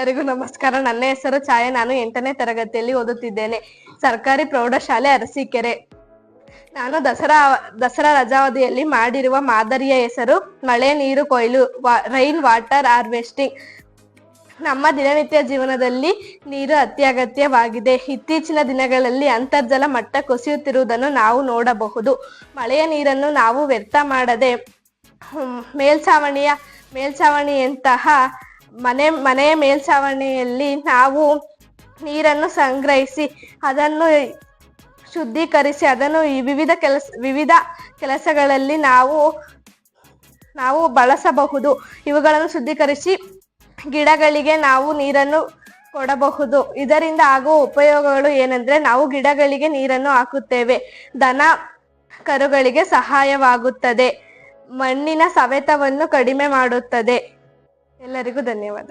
ಎಲ್ಲರಿಗೂ ನಮಸ್ಕಾರ. ನನ್ನ ಹೆಸರು ಛಾಯಾ. ನಾನು ಎಂಟನೇ ತರಗತಿಯಲ್ಲಿ ಓದುತ್ತಿದ್ದೇನೆ. ಸರ್ಕಾರಿ ಪ್ರೌಢಶಾಲೆ ಅರಸೀಕೆರೆ. ನಾನು ದಸರಾ ದಸರಾ ರಜಾವಧಿಯಲ್ಲಿ ಮಾಡಿರುವ ಮಾದರಿಯ ಹೆಸರು ಮಳೆ, ನೀರು, ಕೊಯ್ಲು ರೈನ್ ವಾಟರ್ ಹಾರ್ವೆಸ್ಟಿಂಗ್. ನಮ್ಮ ದಿನನಿತ್ಯ ಜೀವನದಲ್ಲಿ ನೀರು ಅತ್ಯಗತ್ಯವಾಗಿದೆ. ಇತ್ತೀಚಿನ ದಿನಗಳಲ್ಲಿ ಅಂತರ್ಜಲ ಮಟ್ಟ ಕುಸಿಯುತ್ತಿರುವುದನ್ನು ನಾವು ನೋಡಬಹುದು. ಮಳೆಯ ನೀರನ್ನು ನಾವು ವ್ಯರ್ಥ ಮಾಡದೆ ಮೇಲ್ಛಾವಣಿಯ ಮೇಲ್ಛಾವಣಿಯಂತಹ ಮನೆ ಮನೆಯ ಮೇಲ್ಛಾವಣಿಯಲ್ಲಿ ನಾವು ನೀರನ್ನು ಸಂಗ್ರಹಿಸಿ ಅದನ್ನು ಶುದ್ಧೀಕರಿಸಿ ಅದನ್ನು ಈ ವಿವಿಧ ಕೆಲಸ, ವಿವಿಧ ಕೆಲಸಗಳಲ್ಲಿ ನಾವು ನಾವು ಬಳಸಬಹುದು. ಇವುಗಳನ್ನು ಶುದ್ಧೀಕರಿಸಿ ಗಿಡಗಳಿಗೆ ನಾವು ನೀರನ್ನು ಕೊಡಬಹುದು. ಇದರಿಂದ ಆಗುವ ಉಪಯೋಗಗಳು ಏನೆಂದ್ರೆ ನಾವು ಗಿಡಗಳಿಗೆ ನೀರನ್ನು ಹಾಕುತ್ತೇವೆ. ದನ ಕರುಗಳಿಗೆ ಸಹಾಯವಾಗುತ್ತದೆ. ಮಣ್ಣಿನ ಸವೆತವನ್ನು ಕಡಿಮೆ ಮಾಡುತ್ತದೆ. ಎಲ್ಲರಿಗೂ ಧನ್ಯವಾದ.